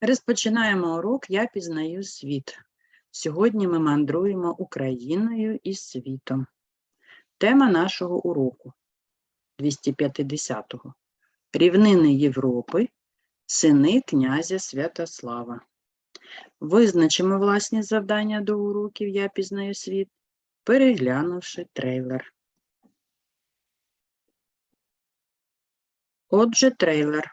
Розпочинаємо урок Я пізнаю світ. Сьогодні ми мандруємо Україною і світом. Тема нашого уроку 250-го. Рівнини Європи, сини князя Святослава. Визначимо власні завдання до уроків Я пізнаю світ, переглянувши трейлер. Отже, трейлер.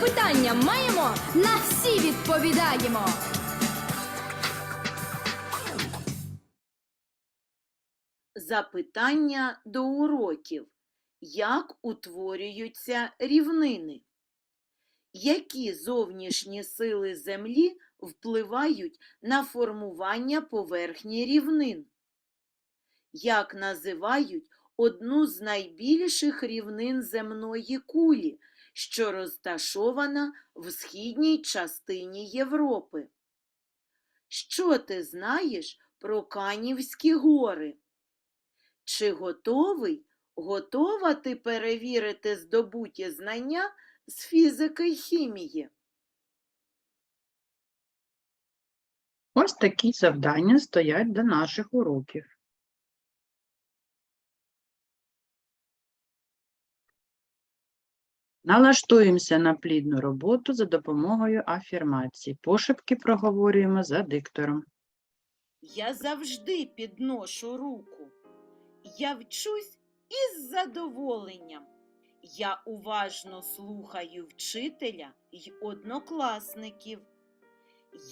Запитання маємо, на всі відповідаємо. Запитання до уроків. Як утворюються рівнини? Які зовнішні сили Землі впливають на формування поверхні рівнин? Як називають одну з найбільших рівнин земної кулі, що розташована в східній частині Європи? Що ти знаєш про Канівські гори? Чи готовий, готова ти перевірити здобуті знання з фізики й хімії? Ось такі завдання стоять до наших уроків. Налаштуємося на плідну роботу за допомогою афірмацій. Пошепки проговорюємо за диктором. Я завжди підношу руку. Я вчусь із задоволенням. Я уважно слухаю вчителя й однокласників.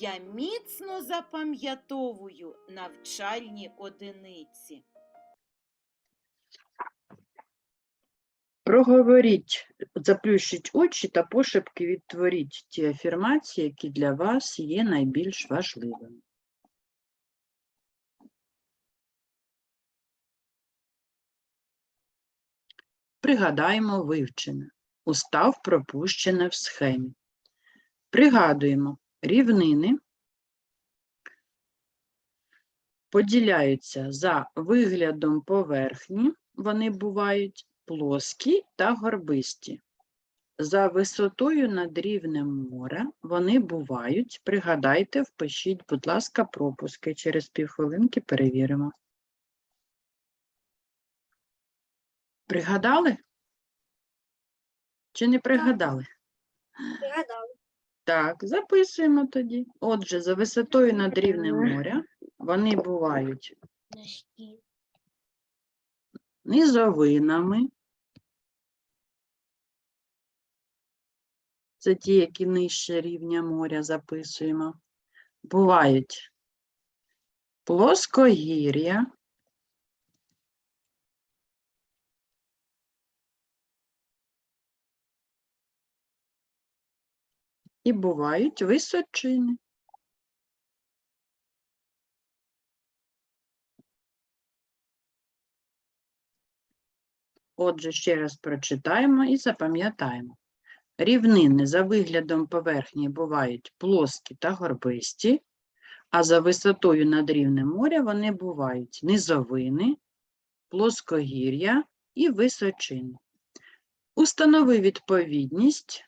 Я міцно запам'ятовую навчальні одиниці. Проговоріть, заплющіть очі та пошепки відтворіть ті афірмації, які для вас є найбільш важливими. Пригадаємо вивчене. Устав пропущене в схемі. Пригадуємо, рівнини поділяються за виглядом поверхні, вони бувають плоскі та горбисті. За висотою над рівнем моря вони бувають, пригадайте, впишіть, будь ласка, пропуски. Через півхвилинки перевіримо. Пригадали? Чи не пригадали? Пригадали. Так, записуємо тоді. Отже, за висотою над рівнем моря вони бувають низовинами. Це ті, які нижче рівня моря записуємо. Бувають плоскогір'я. І бувають височини. Отже, ще раз прочитаємо і запам'ятаємо. Рівнини за виглядом поверхні бувають плоскі та горбисті, а за висотою над рівнем моря вони бувають низовини, плоскогір'я і височини. Установи відповідність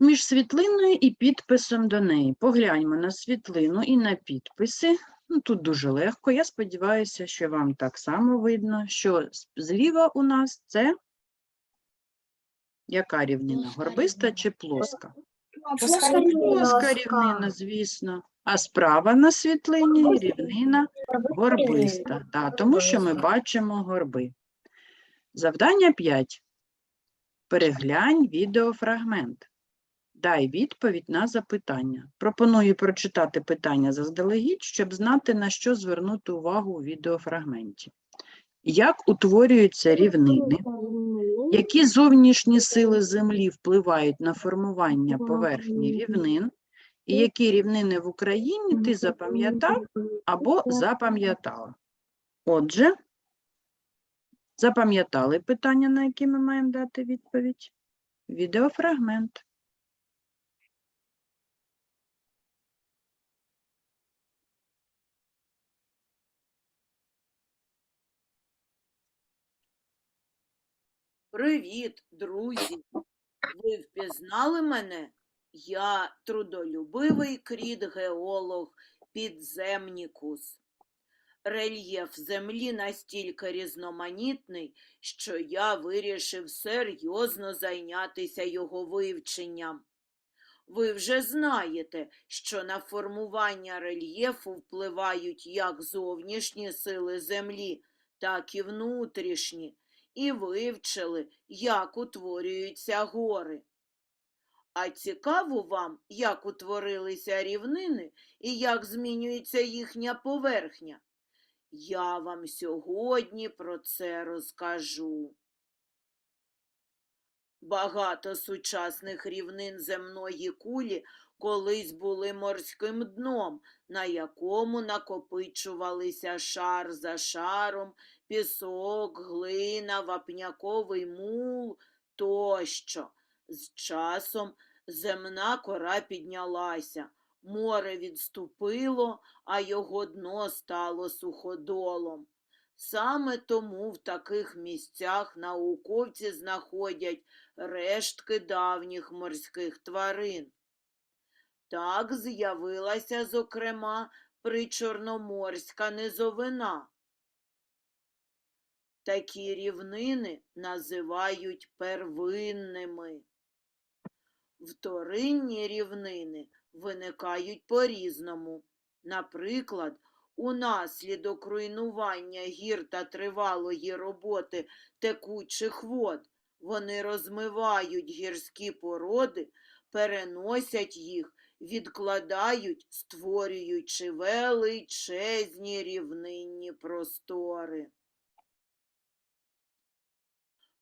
між світлиною і підписом до неї. Погляньмо на світлину і на підписи. Ну, тут дуже легко. Я сподіваюся, що вам так само видно, що зліва у нас це яка рівнина? Горбиста чи плоска? Плоска рівнина, звісно. А справа на світлині рівнина горбиста. Та, тому що ми бачимо горби. Завдання 5. Переглянь відеофрагмент. Дай відповідь на запитання. Пропоную прочитати питання заздалегідь, щоб знати, на що звернути увагу у відеофрагменті. Як утворюються рівнини? Які зовнішні сили Землі впливають на формування поверхні рівнин? І які рівнини в Україні ти запам'ятав або запам'ятала? Отже, запам'ятали питання, на які ми маємо дати відповідь? Відеофрагмент. Привіт, друзі! Ви впізнали мене? Я трудолюбивий кріт-геолог підземнікус. Рельєф землі настільки різноманітний, що я вирішив серйозно зайнятися його вивченням. Ви вже знаєте, що на формування рельєфу впливають як зовнішні сили землі, так і внутрішні і вивчили, як утворюються гори. А цікаво вам, як утворилися рівнини і як змінюється їхня поверхня? Я вам сьогодні про це розкажу. Багато сучасних рівнин земної кулі колись були морським дном, на якому накопичувалися шар за шаром пісок, глина, вапняковий мул тощо. З часом земна кора піднялася, море відступило, а його дно стало суходолом. Саме тому в таких місцях науковці знаходять рештки давніх морських тварин. Так з'явилася, зокрема, причорноморська низовина. Такі рівнини називають первинними. Вторинні рівнини виникають по-різному. Наприклад, унаслідок руйнування гір та тривалої роботи текучих вод вони розмивають гірські породи, переносять їх, відкладають, створюючи величезні рівнинні простори.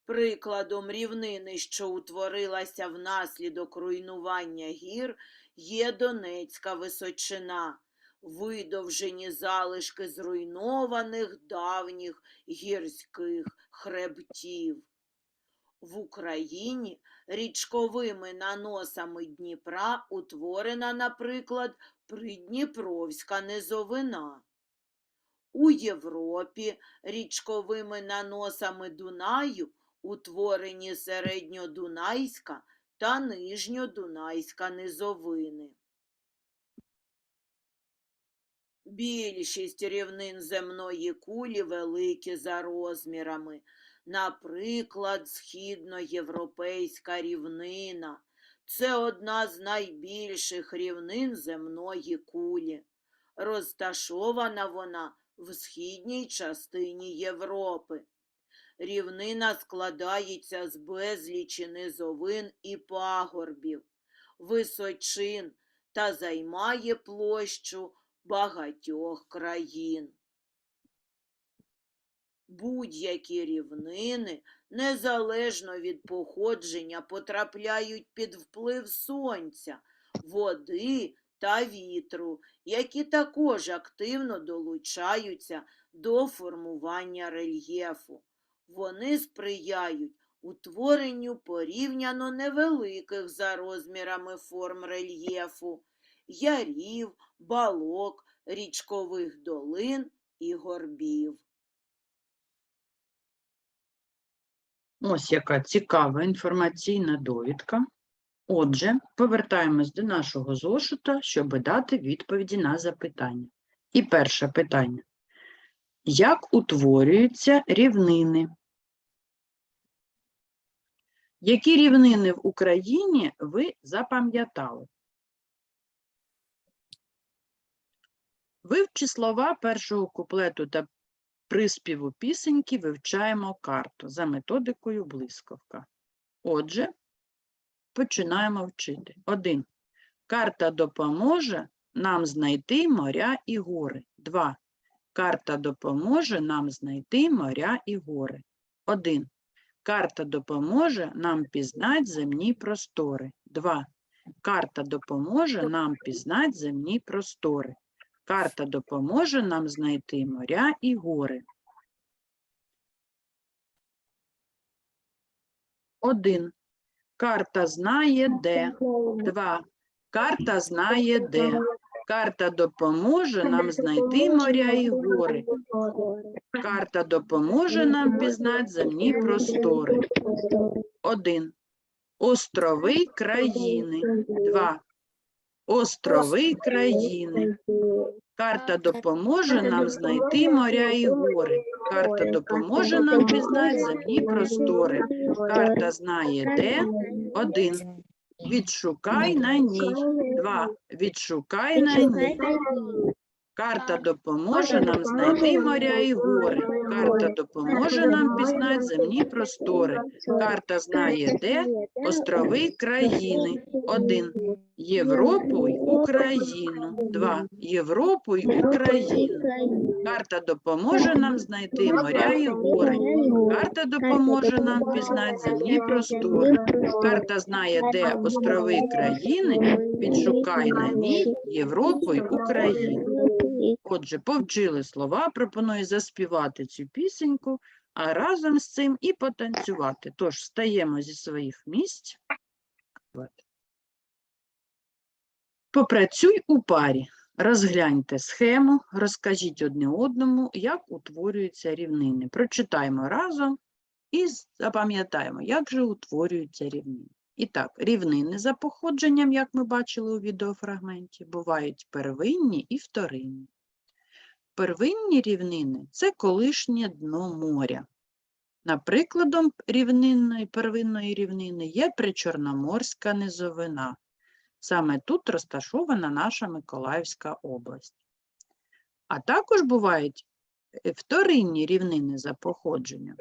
Прикладом рівнини, що утворилася внаслідок руйнування гір, є Донецька височина, видовжені залишки зруйнованих давніх гірських хребтів. В Україні річковими наносами Дніпра утворена, наприклад, Придніпровська низовина. У Європі річковими наносами Дунаю утворені середньодунайська та нижньодунайська низовини. Більшість рівнин земної кулі великі за розмірами, наприклад, східноєвропейська рівнина. Це одна з найбільших рівнин земної кулі. Розташована вона в східній частині Європи. Рівнина складається з безлічі низовин і пагорбів, височин та займає площу багатьох країн. Будь-які рівнини, незалежно від походження, потрапляють під вплив сонця, води та вітру, які також активно долучаються до формування рельєфу. Вони сприяють утворенню порівняно невеликих за розмірами форм рельєфу, ярів, балок, річкових долин і горбів. Ось яка цікава інформаційна довідка. Отже, повертаємось до нашого зошита, щоб дати відповіді на запитання. І перше питання. Як утворюються рівнини? Які рівнини в Україні ви запам'ятали? Вивчи слова першого куплету та приспіву пісеньки вивчаємо карту за методикою блискавка. Отже, починаємо вчити. Один. Карта допоможе нам знайти моря і гори. Два. Карта допоможе нам знайти моря і гори. Один. Карта допоможе нам пізнати земні простори. Два. Карта допоможе нам пізнати земні простори. Карта допоможе нам знайти моря і гори. Один. Карта знає де. Два. Карта знає де. Карта допоможе нам знайти моря і гори. Карта допоможе нам пізнати земні простори. Один. Острови країни. Два. Острови країни. Карта допоможе нам знайти моря і гори. Карта допоможе нам пізнати земні простори. Карта знає де. Один. Відшукай на ній. Два. Відшукай на ній. Карта допоможе нам знайти моря і гори. Карта допоможе нам пізнати земні простори. Карта знає де острови країни. Один. Європу й Україну. Два. Європу й Україну. Карта допоможе нам знайти моря і гори. Карта допоможе нам пізнати земні простори. Карта знає, де острови країни. Відшукай на ній Європу й Україну. Отже, повчили слова, пропоную заспівати цю пісеньку, а разом з цим і потанцювати. Тож встаємо зі своїх місць. Попрацюй у парі. Розгляньте схему, розкажіть одне одному, як утворюються рівнини. Прочитаємо разом і запам'ятаємо, як же утворюються рівнини. І так, рівнини за походженням, як ми бачили у відеофрагменті, бувають первинні і вторинні. Первинні рівнини це колишнє дно моря. Наприкладом рівнинної первинної рівнини є причорноморська низовина. Саме тут розташована наша Миколаївська область. А також бувають е, вторинні рівнини за походженням.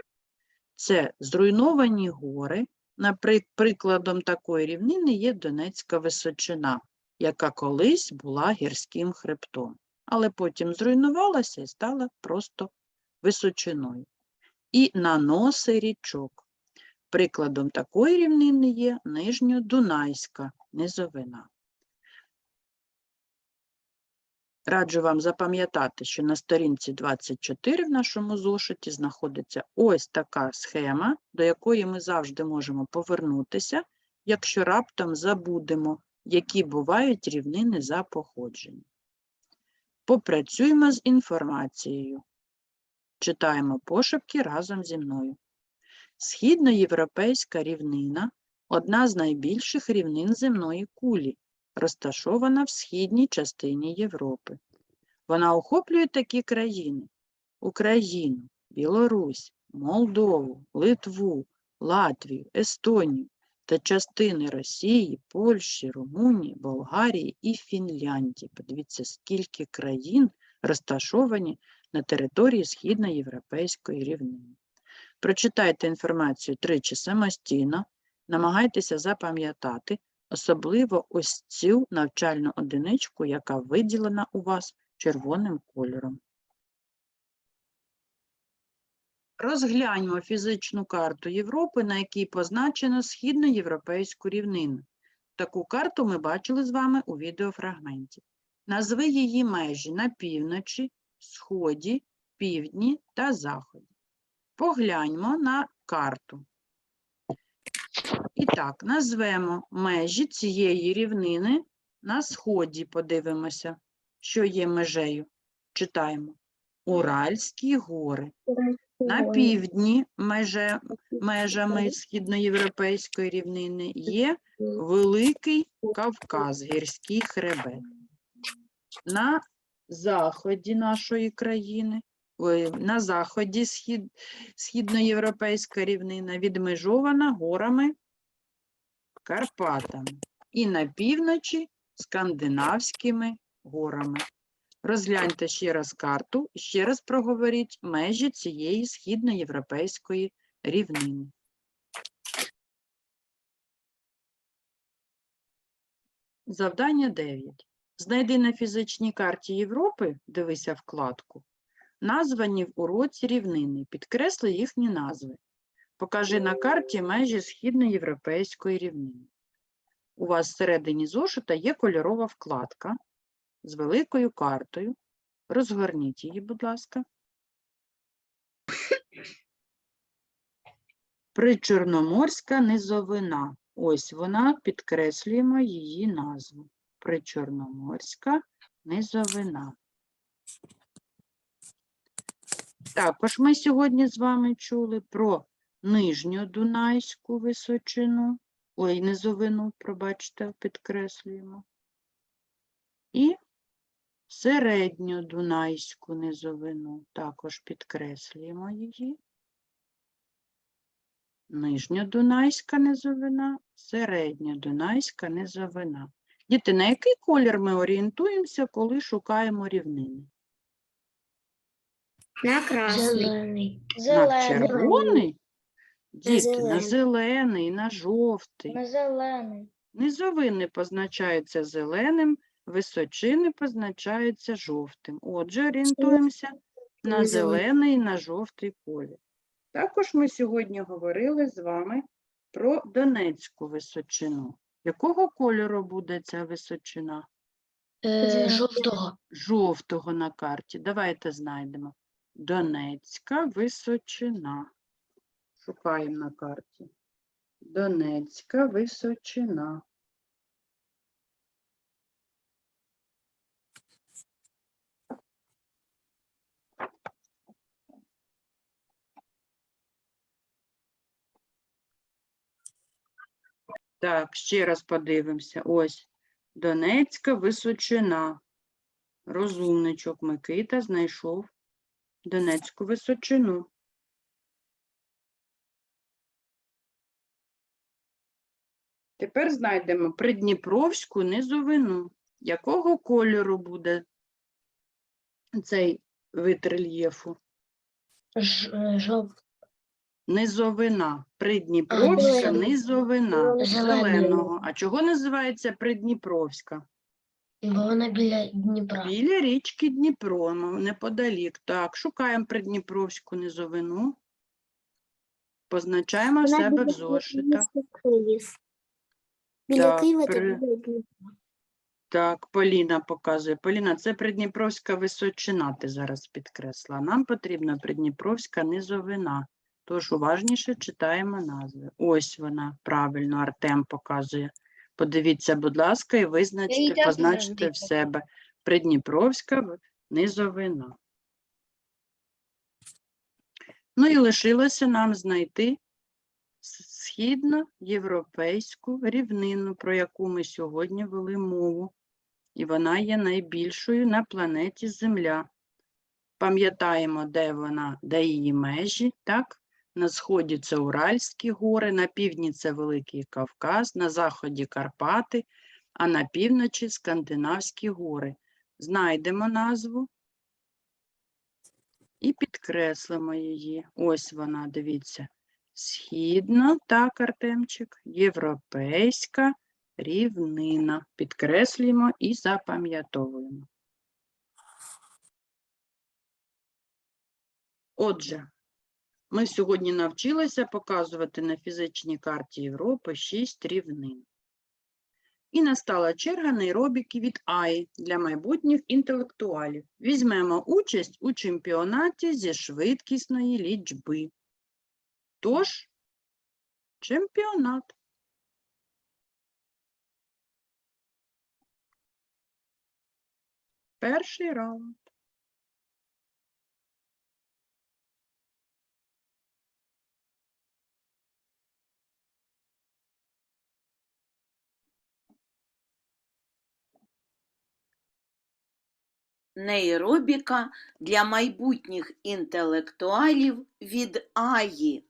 Це зруйновані гори. Наприк- Прикладом такої рівнини є Донецька височина, яка колись була гірським хребтом, але потім зруйнувалася і стала просто височиною. І наноси річок. Прикладом такої рівнини є Нижньодунайська низовина. Раджу вам запам'ятати, що на сторінці 24 в нашому зошиті знаходиться ось така схема, до якої ми завжди можемо повернутися, якщо раптом забудемо, які бувають рівнини за походженням. Попрацюємо з інформацією. Читаємо пошепки разом зі мною. Східноєвропейська рівнина одна з найбільших рівнин земної кулі, розташована в східній частині Європи. Вона охоплює такі країни: Україну, Білорусь, Молдову, Литву, Латвію, Естонію та частини Росії, Польщі, Румунії, Болгарії і Фінляндії. Подивіться, скільки країн розташовані на території східноєвропейської рівнини. Прочитайте інформацію тричі самостійно, намагайтеся запам'ятати, особливо ось цю навчальну одиничку, яка виділена у вас червоним кольором. Розгляньмо фізичну карту Європи, на якій позначено східноєвропейську рівнину. Таку карту ми бачили з вами у відеофрагменті. Назви її межі на півночі, сході, півдні та заході. Погляньмо на карту. І так, назвемо межі цієї рівнини на сході. Подивимося, що є межею. Читаємо. Уральські гори. На півдні меже, межами східноєвропейської рівнини є Великий Кавказ, гірський хребет. На заході нашої країни, на заході схід, східноєвропейська рівнина відмежована горами Карпатами і на півночі Скандинавськими горами. Розгляньте ще раз карту і ще раз проговоріть межі цієї східноєвропейської рівнини. Завдання 9. Знайди на фізичній карті Європи, дивися вкладку, названі в уроці рівнини, підкресли їхні назви. Покажи на карті межі східноєвропейської рівнини. У вас всередині зошита є кольорова вкладка з великою картою. Розгорніть її, будь ласка. Причорноморська низовина. Ось вона, підкреслюємо її назву. Причорноморська низовина. Також ми сьогодні з вами чули про нижню Дунайську височину, ой, низовину, пробачте, підкреслюємо. І середню Дунайську низовину, також підкреслюємо її. Нижньодунайська низовина, середньодунайська низовина. Діти, на який колір ми орієнтуємося, коли шукаємо рівнини? На красный. Зелений. На червоний? Діти, на зелений. зелений, на жовтий. На зелений. Низовини позначаються зеленим, височини позначаються жовтим. Отже, орієнтуємося на зелений. зелений і на жовтий колір. Також ми сьогодні говорили з вами про Донецьку височину. Якого кольору буде ця височина? Е, жовтого. Жовтого на карті. Давайте знайдемо. Донецька височина. Шукаємо на карті. Донецька височина. Так, ще раз подивимося. Ось Донецька височина. Розумничок Микита знайшов Донецьку височину. Тепер знайдемо Придніпровську низовину. Якого кольору буде цей вид рельєфу? Ж, е, жов... Низовина. Придніпровська зелений. низовина. Зелений. Зеленого. А чого називається Придніпровська? Бо вона біля Дніпра. Біля річки Дніпро, ну, неподалік. Так, шукаємо Придніпровську низовину. Позначаємо в себе в зошитах. Біля Так, Києва при- Так, Поліна показує. Поліна, це Придніпровська височина, ти зараз підкресла. Нам потрібна Придніпровська низовина. Тож уважніше читаємо назви. Ось вона, правильно, Артем показує. Подивіться, будь ласка, і визначте, позначте в себе. Придніпровська в- низовина. Ну і лишилося нам знайти східноєвропейську рівнину, про яку ми сьогодні вели мову. І вона є найбільшою на планеті Земля. Пам'ятаємо, де вона, де її межі, так? На сході це Уральські гори, на півдні це Великий Кавказ, на заході Карпати, а на півночі Скандинавські гори. Знайдемо назву і підкреслимо її. Ось вона, дивіться. Східна, так, Артемчик, європейська рівнина. Підкреслюємо і запам'ятовуємо. Отже, ми сьогодні навчилися показувати на фізичній карті Європи 6 рівнин. І настала черга нейробіки від АІ для майбутніх інтелектуалів. Візьмемо участь у чемпіонаті зі швидкісної лічби. Тож, чемпіонат. Перший раунд. Нейробіка для майбутніх інтелектуалів від Аї.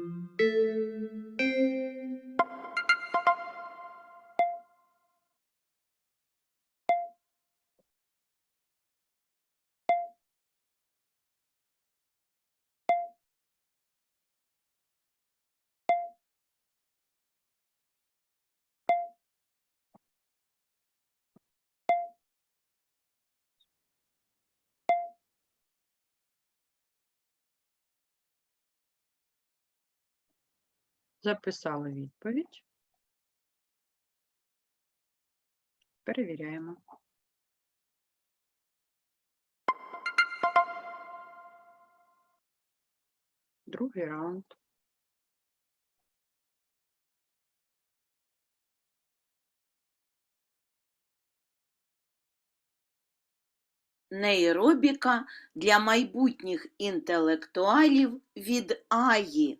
Записали відповідь. Перевіряємо. Другий раунд. Нейробіка для майбутніх інтелектуалів від Аї.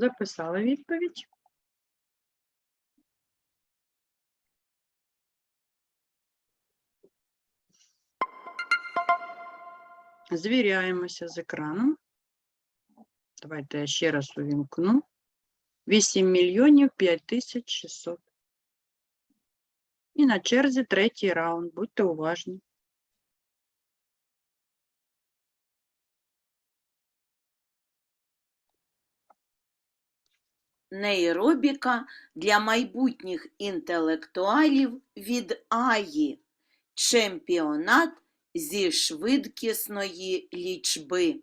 Записали відповідь. Звіряємося з екраном. Давайте я ще раз увімкну. 8 мільйонів 5 тисяч 600. І на черзі третій раунд. Будьте уважні. Нейробіка для майбутніх інтелектуалів від Аї. Чемпіонат зі швидкісної лічби.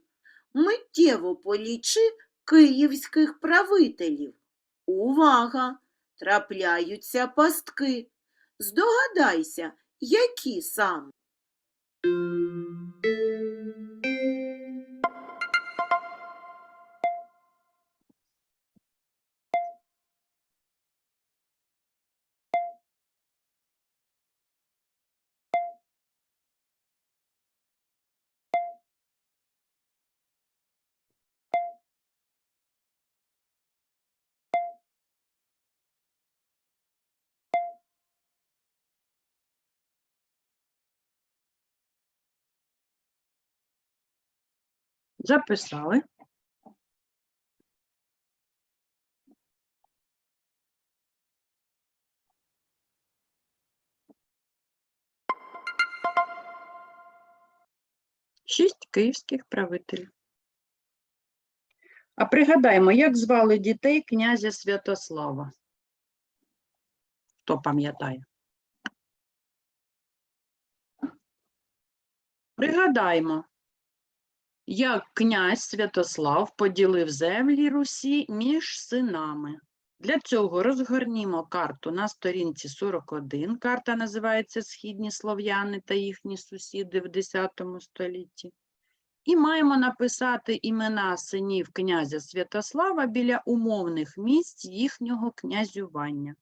Миттєво полічи київських правителів. Увага! Трапляються пастки. Здогадайся, які саме. Записали. Шість київських правителів. А пригадаємо, як звали дітей князя Святослава? Хто пам'ятає? Пригадаємо, як князь Святослав поділив землі Русі між синами. Для цього розгорнімо карту на сторінці 41. Карта називається Східні слов'яни та їхні сусіди в X столітті. І маємо написати імена синів князя Святослава біля умовних місць їхнього князювання.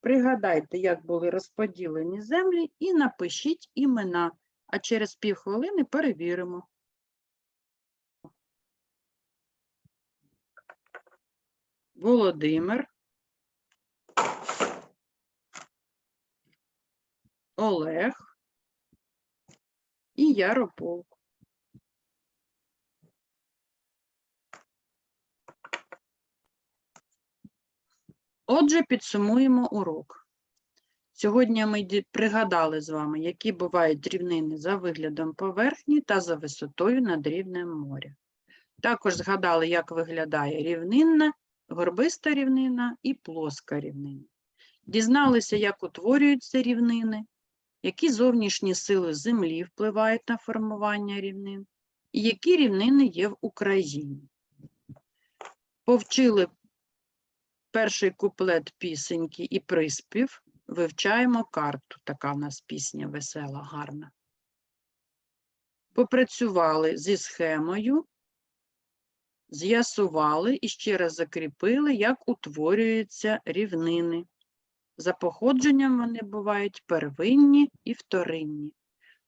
Пригадайте, як були розподілені землі, і напишіть імена, а через півхвилини перевіримо. Володимир, Олег і Ярополк. Отже, підсумуємо урок. Сьогодні ми пригадали з вами, які бувають рівнини за виглядом поверхні та за висотою над рівнем моря. Також згадали, як виглядає рівнинна, горбиста рівнина і плоска рівнина. Дізналися, як утворюються рівнини, які зовнішні сили землі впливають на формування рівнин, і які рівнини є в Україні. Повчили перший куплет пісеньки і приспів, вивчаємо карту. Така в нас пісня весела, гарна. Попрацювали зі схемою, з'ясували і ще раз закріпили, як утворюються рівнини. За походженням вони бувають первинні і вторинні.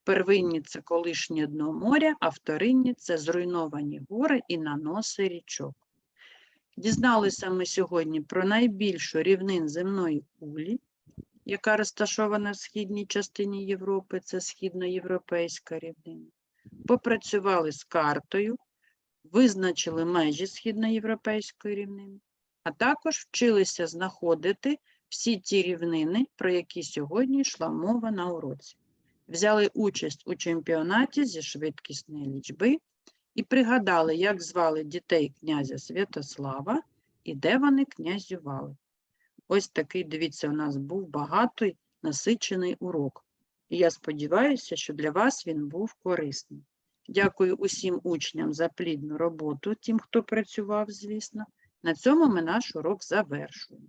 Первинні це колишнє дно моря, а вторинні це зруйновані гори і наноси річок. Дізналися ми сьогодні про найбільшу рівнин земної кулі, яка розташована в східній частині Європи, це східноєвропейська рівнина. Попрацювали з картою, визначили межі східноєвропейської рівнини, а також вчилися знаходити всі ті рівнини, про які сьогодні йшла мова на уроці. Взяли участь у чемпіонаті зі швидкісної лічби і пригадали, як звали дітей князя Святослава і де вони князювали. Ось такий, дивіться, у нас був багатий насичений урок. І я сподіваюся, що для вас він був корисним. Дякую усім учням за плідну роботу, тим, хто працював, звісно. На цьому ми наш урок завершуємо.